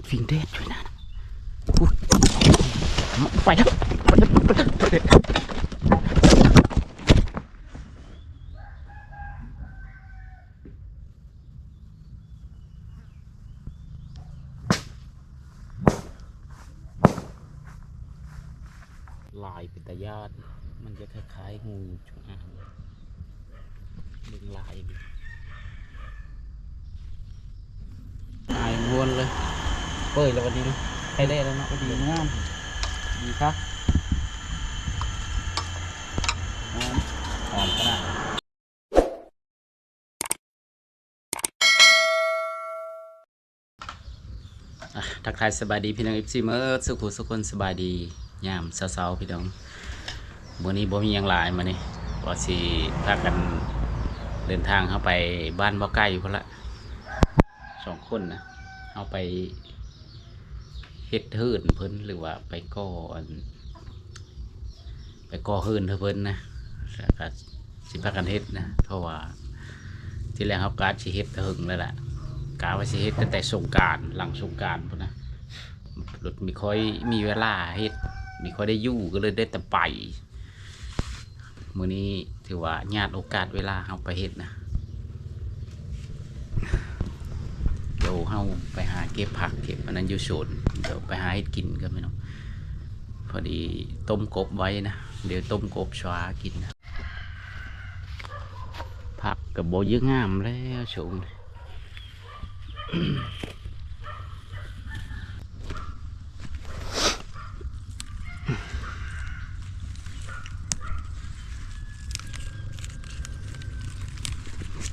ดฟิงเดดช่วยนะไปแล้วไปแล้วไปแล้วไปแล้วลายเป็นตาญาติมันจะคล้ายๆงูจงอางดึงลายดิลายงวนเลย เปิดแล้ววันนี้นะใช้ได้แล้วเนาะดีงามดีครับหอมหอมขนาดอะทักทายสบายดีพี่น้องอิฟซีเมอร์สุขุสุขคนสบายดียามเช้าๆพี่น้องวันนี้บ่มีหยังหลายมานี่ว่าสิพากันเดินทางเข้าไปบ้านบ่ใกล้อยู่พุ่นละสองคนนะเอาไป เฮ็ดเฮินเพิ่นหรือว่าไปก่ออันไปก่อเฮินเพิ่นนะแล้วก็สิพากันเฮ็ดนะเพราะว่าที่แรกเขาการสิเฮ็ดแต่หึงแล้วแหละกาว่าสิเฮ็ดตั้งแต่สงการหลังสงการพุ่นนะรถมีค่อยมีเวลาเฮ็ดมีค่อยได้ยู่ก็เลยได้แต่ไปมื้อนี้ถือว่าญาติโอกาสเวลาเฮาไปเฮ็ดนะเดี๋ยวเฮาไปหาเก็บผักเก็บอันนั้นอยู่สวน ดี๋ยวไปหาเฮ็ดกินกันไหมน้องพอดีต้มกบไว้นะ เดี๋ยวต้มกบชวากินนะผักกับโบเยอะงามแล้วชม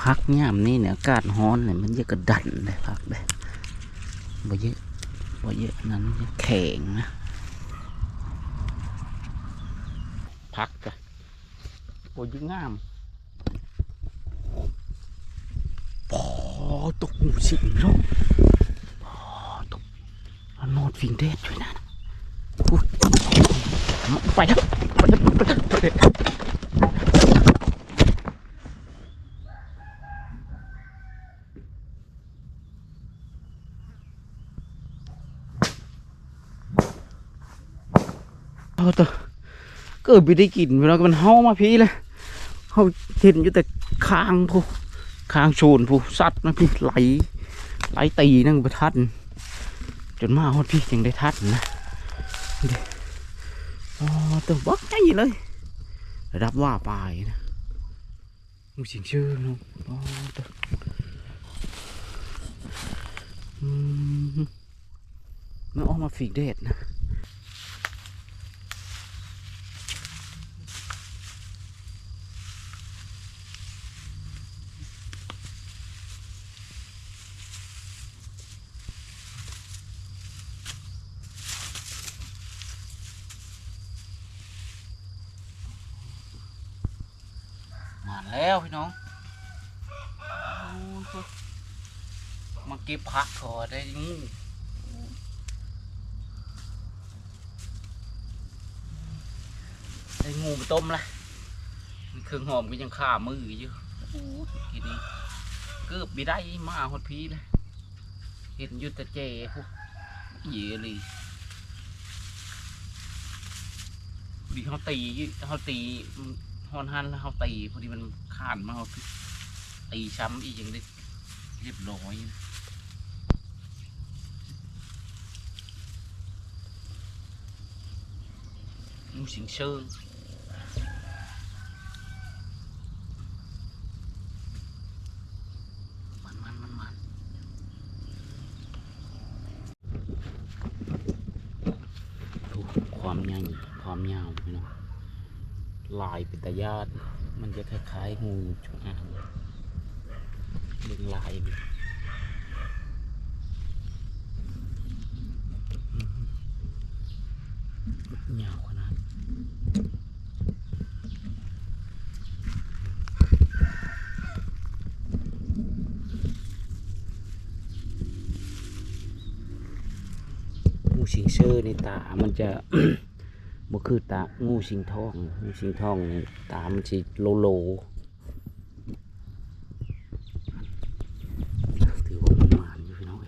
พักยามนี่เนี่ยอากาศร้อนเนี่ยมันจะกระดันเลยพักเลยบ่เยอะ บ่เยอะนั้นจะแข็งนะ พักกะโอ้ยงามพอตกหมูสิงลูกพอตกนโนดฟิงเดดช่วยนะอุ๊ยไปแล้วไปแล้วไปแล้วไปแล้ว เอาตัวเกิดไปได้กินเวลามันเฮามาพี่เลยเฮาเห็นอยู่แต่คางผู้คางโชนผู้สัตว์นะพี่ไหลไหลตีนั่งไปทัดจนมาฮอดพี่ยังได้ทัดนะเดี๋ยวอ๋อตัวบักใจเลยรับว่าปลายนะมูสิงชื่อน้องอ๋อตัวมมันออกมาฝีกเดดนะ มาแล้วพี่น้องโอ้ย พักขอได้งูได้งูไปต้มละมันเครื่องหอมก็ยังข่ามืออยู่โอ้ยทีนี้เกือบไม่ได้มาหดพีเลยเห็นยุตเจพวกเยอะเลยดีเขาตีเขาตีฮอนฮันแล้วเขาตีพอดีมันขานมาเขาตีช้ำอีกอย่างได้เรียบร้อยนะ มูสิงเชิงมันมันมันมันดูความใหญ่ความยาวพี่น้องลายเป็นตาญาตมันจะคล้ายๆงูจงอางเป็นลายดิยาว ในตา มันจะมันคือตางูสิงทองงูสิงทองนี่ตา มันจะโลโลถือว่ามันหาอยู่พี่น้อง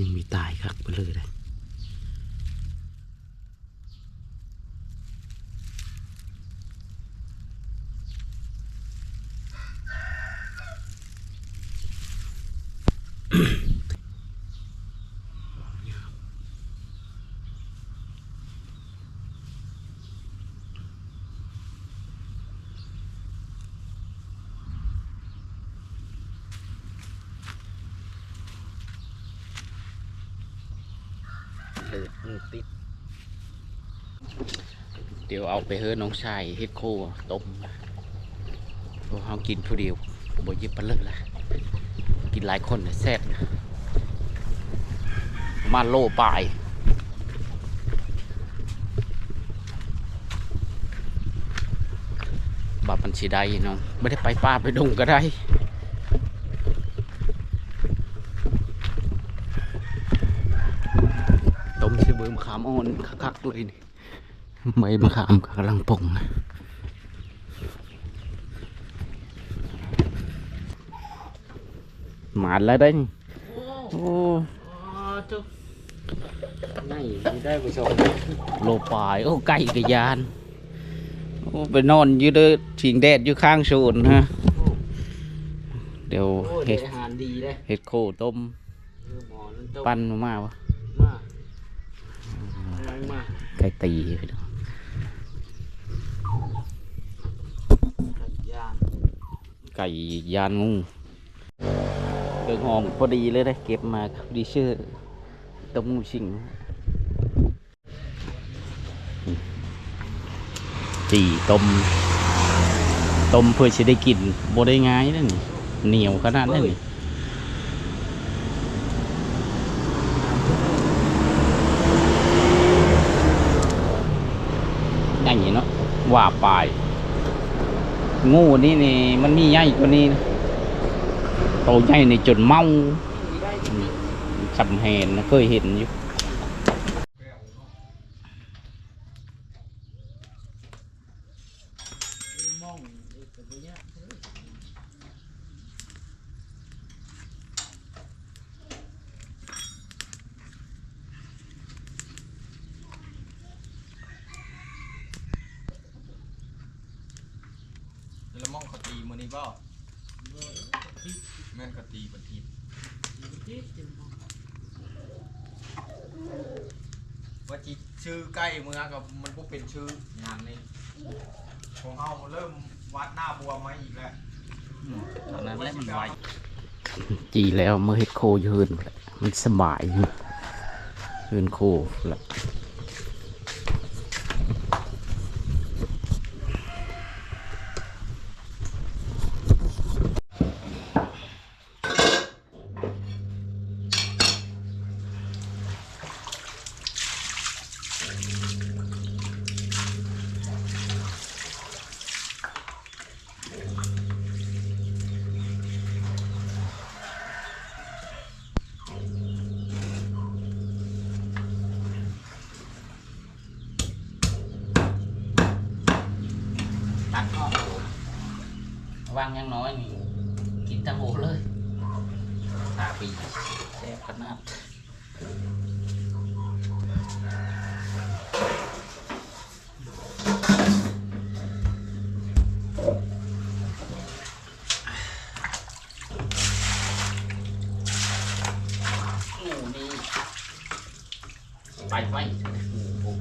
ยังมีตายครับไปเลยเลย ติด เดี๋ยวเอาไปเฮ้น้องชายเฮ็ดโคต้มเพราะเขากินผู้เดียวบ่ยิบไปเลยละกินหลายคนแซ่บมาโลปลายบาปันสีได้เนาะไม่ได้ไปป่าไปดงก็ได้ ต้มซีเบิร์มะขาม อ่อนคักๆเลยนี่ใบมะขามกำลังป่งนะหมาดแล้วได้นี่โอ้นี่ได้ไปชมโลปลายโอ้ไก่กระยานโอ้ไปนอนอยู่เด้อถิงแดดอยู่ข้างโซนฮะเดี๋ยวโอ้เห็ดอาหารดีเลยเห็ดโคต้มเออหมอนั่นต้มปั้นมากๆวะ มาอะไรมา ไก่ตีไก่ยางไก่ยานงูเดืองหอมพอดีเลยได้เก็บมาครับดีชื่อต้มงูสิงจีต้มต้มเพื่อจะได้กินบ่ได้ง่ายนั่นเหนียวขนาดนั้นนี่อย่างนี้เนาะ ว่าปลาย งูนี่นี่มันมีใหญ่กว่านี้นะโตใหญ่ในจนเมาจำเห็นนะเคยเห็นอยู่ มองเออแต่บ่ยากเด้อ แล้วมองเขาตีมือนี้บ่แม่นเขาตี บันทีว่าจิชื่อใกล้เมืองกับมันพวกเป็นชื่องานนี้ของเฮาเริ่มวัดหน้าบัวมาอีกแล้วตอนนั้นแหละมันไวจีแล้วเมื่อเฮ็ดโคอยืนแหละมันสบายอยู่ยืนโคแหละตัดออก วางยังน้อยนี่ กินทั้งโหเลยตาปีแซ่บขนาดหมูนี่ไปไว้หมูผม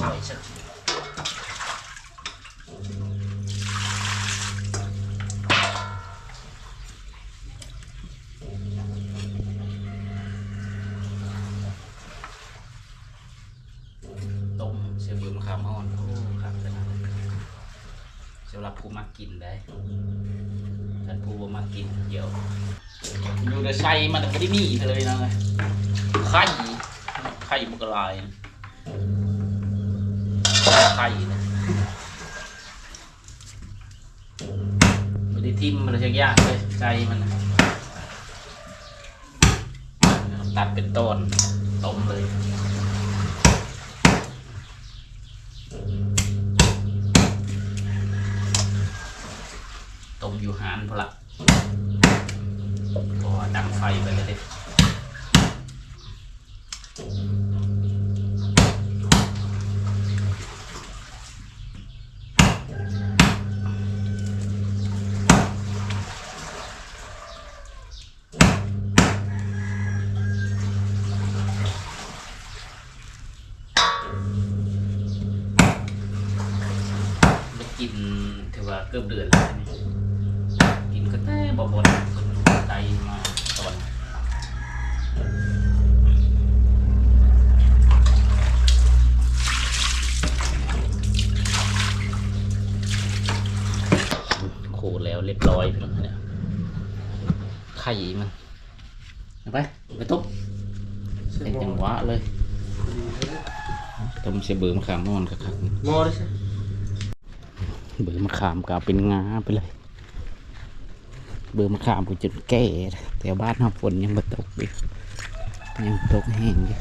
ลอยสักทีต้มเชื่อมมะขามอ่อนโอ้ครับขนาดนั้นสำหรับผู้มากินได้ท่านผู้บ่มากินเดี๋ยว อยู่ในไส้ ม่มีเลยนะไข่ไข่มันก็ลายนะไข่นะไม่ได้ทิ่มมันเลยากเลยใจมันตัดเป็นต้นต้มเลยต้มอยู่หานพอละก็ดัง ไฟไปเลยกินถือว่าเกือบเดือนแล้ว มันเอาไปไปต้มใส่จังหวะเลยต้มเสียเบื่อมะขามนอนคักๆหมอได้ใช่เบื่อมะขามก็เอาเป็นงาไปเลย เบื่อมะขามกูจนแก่แต่บ้านเราฝนยังบ่ตกอยู่ยังตกแห้งอยู่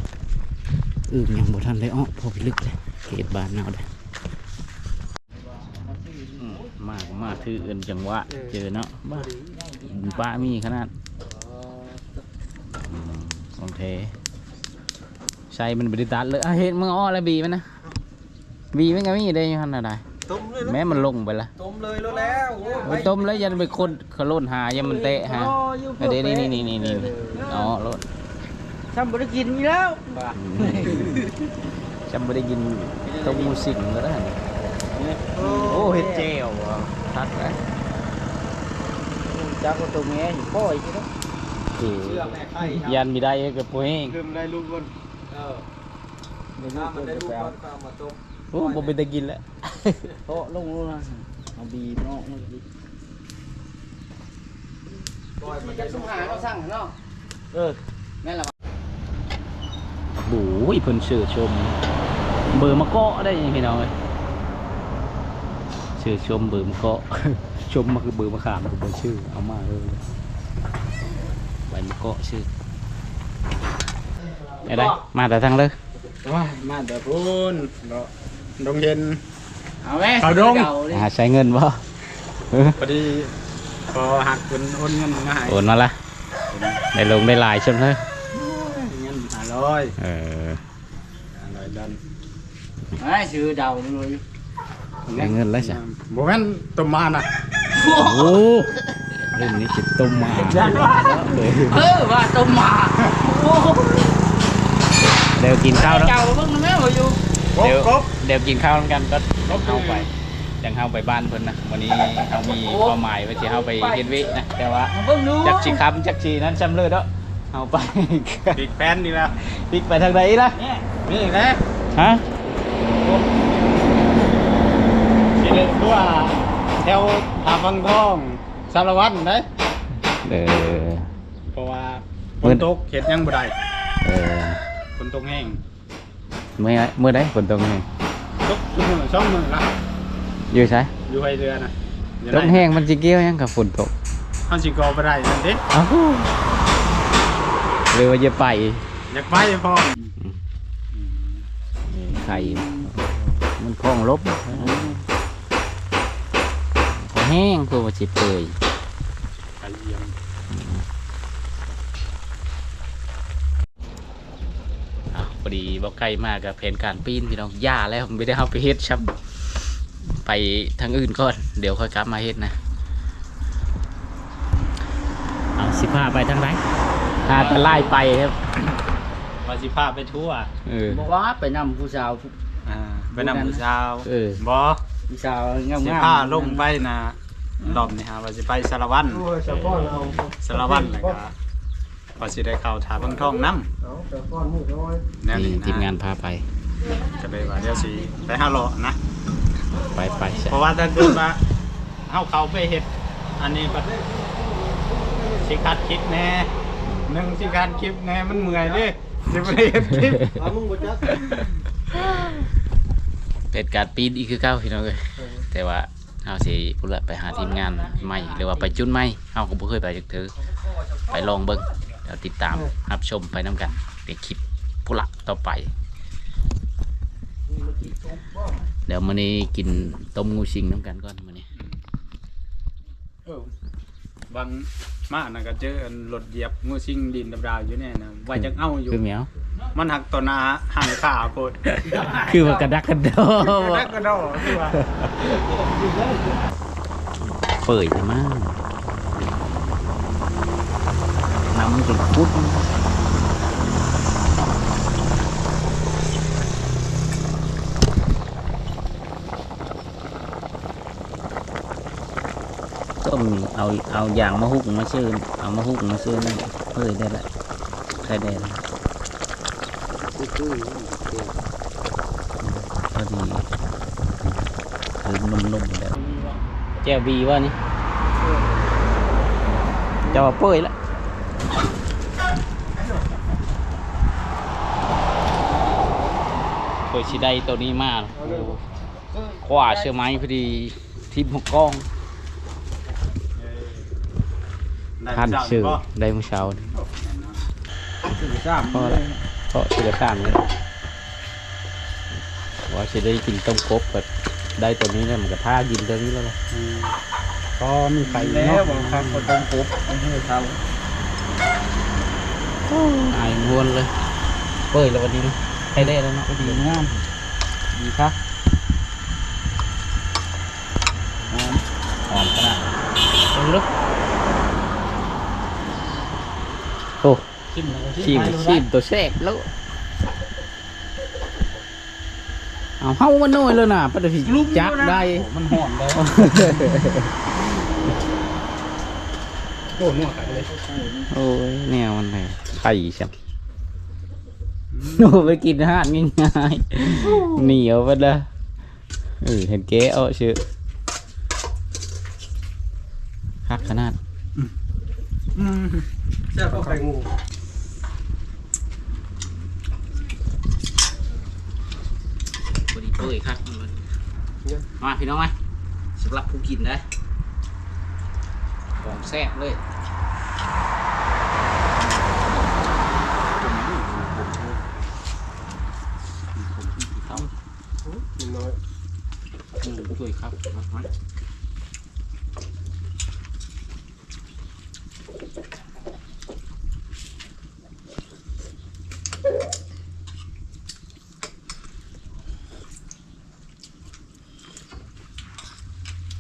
อึ่งยังบ่ทันได้อ้อพอไปลึกเลยเขตบ้านเราได้อืมมากมาถือเอินจังหวะเจอเนาะบ้าป้ามีขนาดอื มของเทใส่มันบริตัดเลยอะเห็นมึงอ้อแล้วบีมันนะบีมันก็มีได้อยังไงได้ต้มเลยเนาะแม้มันลงไปละต้มเลยแล้วแล้วโอ้ยไปต้มแล้วยันไปคนขลุ่นหายันมันเตะฮะเอาเดี๋ยวนี่นี่นี่นี่นี่อ๋อรถทำบริกินมีแล้วจำไม่ได้ยินต้มมูสิงก็ได้โอ้เห็ดเจลว่ะทัดไปจากก็ตัวแม่อยู่พ่ออีกแล้วเออเชื่อแม่ไข่ครับยันมีได้กับพวกเองลืมได้ลูกคนเออเดี๋ยวถ้านี้มันได้จะลูกไปคเอานก็เอามาต้มโอ้ผมเป็นตะกินแล้วโต๊ะลงรู้นะเอาบีบเนาะมันดีปล่อยมันจะได้สุลูกหาเราสั่งเนาะเออแม่นละโอ้ยเพิ่นเสือชม เบอร์มะเกาะได้ยังพี่น้องเอ้ยเสือชมเบอร์มะเกาะชมมาคือเบอร์มะขามคือเบอร์ชื่อเอามาเลยใบมะ เกาะชื่อไอ้ได้มาแต่ทางเลยว้ายมาแต่พูนเนาะดงเย็นเอาไหมเอาดงดิหาใช้เงินบ่เออพอดีพอหักเป็นโอนเงินมาให้โอนมาละได้ลงได้หลายชมเลยเงินห้าร้อยเออห้าร้อยดันไอ้ซื้อเดาเลยได้เงินแล้วจ้ะบ่แม่นต้มมานะโอ้ เรื่องนี้จะต้มมาเลยเออว่าต้มหมาโอ้โหเดี๋ยวกินข้าวแล้วเจ้าเบิ่งนะแม่บ่อยู่ครบเดี๋ยวครบเดี๋ยวกินข้าวนำกันก็ครบเข้าไปยังเข้าไปบ้านเพิ่นนะวันนี้เขามีความหมายว่าจะเข้าไปเฮ็ดวินะแต่ว่ามาเบิ่งดูจักชีคำจักชีนั้นจำเลยเด้อเอาไปปิกแพนนี่แล้วพลิกไปทางไหนล่ะเนี่ยนี่แหละฮะสิเลยตัวแถวหาฟังทอง สารวัตรได้เออ เพราะว่าฝมื้นอ ตกเห็ดยังบ่ได้เออฝนตกแห้งเมื่อเมื่อใดฝนตกแห้งตกชั่วโมงสองมื้อละอยู่ใช่อยู่ให้เรือนะอยู่ตไหกแห้งมันสิเกี่ยวหยังกับฝนตกเฮาสิกอบ่ได้นั่นเด้เอ้าหรือว่าจะไป อยากไปพร้อมไข่มันคล้องลบ แห้งคือว่าสิเปยไปเยี่ยมอ้าวพอดีบอกไกลมากกับแผนการปีนพี่น้องย่าแล้วไม่ได้เอาไปเฮ็ดครับไปทางอื่นก่อน เดี๋ยวค่อยกลับมาเฮ็ดนะเอาสิพาไปทางไหนพาตะไล่ไปครับว่าสิพาไปทั่วเออบอกว่าไปนำผู้สาวอ่าไปนำผู้สาวเออบ่ ผู้สาวงามๆสิพาลงไปนะรอบนี้ฮะว่าสิไปสารวัตรสารวัตรแล้วก็ว่าสิได้เข้าถาเบิ่งท้องนํแนวนี่นี้นะทีมงานพาไปก็เลยว่าเดี๋ยวสิไปหาเลาะนะ ไปไปใช่เพราะว่าถ้าเกิดว่าเฮาเขาไปเฮ็ด อันนี้ก็สิคัดคลิปแน่หนึ่งสิคัดคลิปแน่มันเมื่อยเด้สิบ่ได้เฮ็ดคลิป เป็นการปีนอีกคือเก้าพี่น้องเลยแต่ว่าเอาสิพุ่นละไปหาทีมงานใหม่หรือว่าไปจุดใหม่เอาก็บ่เคยไปจักเถือไปลองเบิ่งเดี๋ยวติดตามรับชมไปน้ำกันในคลิปพุ่นละต่อไป เดี๋ยวมื้อนี้กินต้มงูสิงน้ำกันก่อนมื้อนี้เออบางมาน่ะก็เจออันรถเหยียบงูสิงดินดำดาวอยู่แน่นะว่าจังเอาอยู่คือเหมียว มันหักต่อหน้าหันขาโพดคือว่ากระดักกระโดแล้วก็ดอคือว่าเปิดจะมากน้ำมันจะพุดต้มเอาเอาอย่างมาหุกมาชื่อเอามาหุกมาชื่อนั่นเพื่อได้ละใครได้ละ คือพอดีคือนุ่มๆแล้วแจ่วบีว่านี่จะว่าเปื่อยละเคยชิได้ตัวนี้มากขวาเชื่อไหมพอดีทิมหกกล้องท่านชื่อได้เมื่อเช้านี่คือทราบพอแล้ว เพราะชื่อข้ามนี่ว่าจะได้กินต้มกบแบบได้ตัวนี้เนี่ยมันก็ท่ากินตัวนี้แล้วล่ะก็มีไข่แล้เนาะวบางครั้งก็ต้องปุ๊บไม่ให้เขาอายม้วนเลย เปิดแล้ววันนี้เนาะใช้ได้แล้วเนาะก็ดีงามดีครับหอมหอมขนาดดูดูโอ้ ชิมแล้วก็ชีมชีมตัวแทรกแล้วเอาเฮามันน้อยเลยนะปฏิทินจักได้มันหอมเลยโอ้หนวดเลยโอ้ยแนวมันเลยไข่ใช่โอ้ไปกินอาหารง่ายๆเหนียวไปเลยเออเห็นเก๊เอาชื่อคักขนาดแซ่บก็ไข่งูพอดีเปื่อ ยคักมันมาพี่น้องไหมสำหรับผู้กินได้ของแซ่บเลยทำน้อยอืมช่วยครับมามา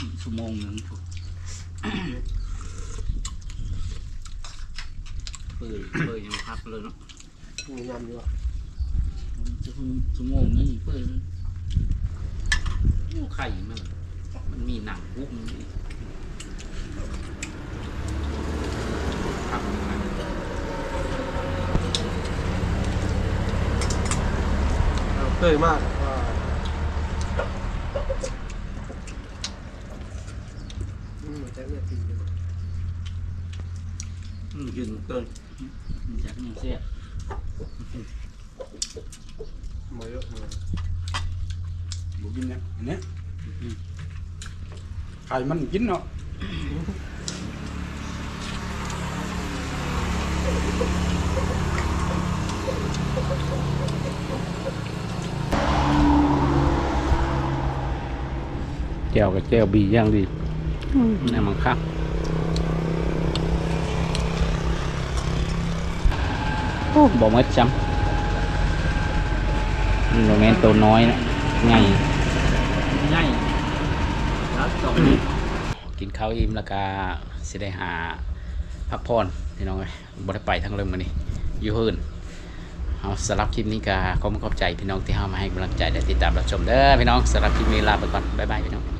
อีกชั่วโมงหนึ่งถูกเปื่อยเปื่อยยังพักเลยเนาะ งูยำดีกว่า จะพึ่งชั่วโมงนึงเปื่อยโอ้ไข่มัน มันมี หนังกุ้งนี่ครับมันเคยมากว่าอืมจะเนี่ยกินอืมยืนเกินมันจากมันเสีย มาเยอะมา บุกินเนี่ยอันเนี้ย ไข่มันกินเนาะแก้วกับแก้วบีย่างดีนี่มันคักโอ้บอกมัดจำมันโมเมนตัวน้อยนะไงง่ายแล้กินข้าวอิ่มแล้วก็สิได้หาพักผ่อนพี่น้องเลยบ่ได้ไปทั้งเรื่องมันนี่อยู่เฮือนเอาสำหรับคลิปนี้ก็ขอบคุณขอบใจพี่น้องที่เข้ามาให้กำลังใจและติดตามรับชมเด้อพี่น้องสำหรับคลิปนี้ลาไปก่อนบ๊ายบายพี่น้อง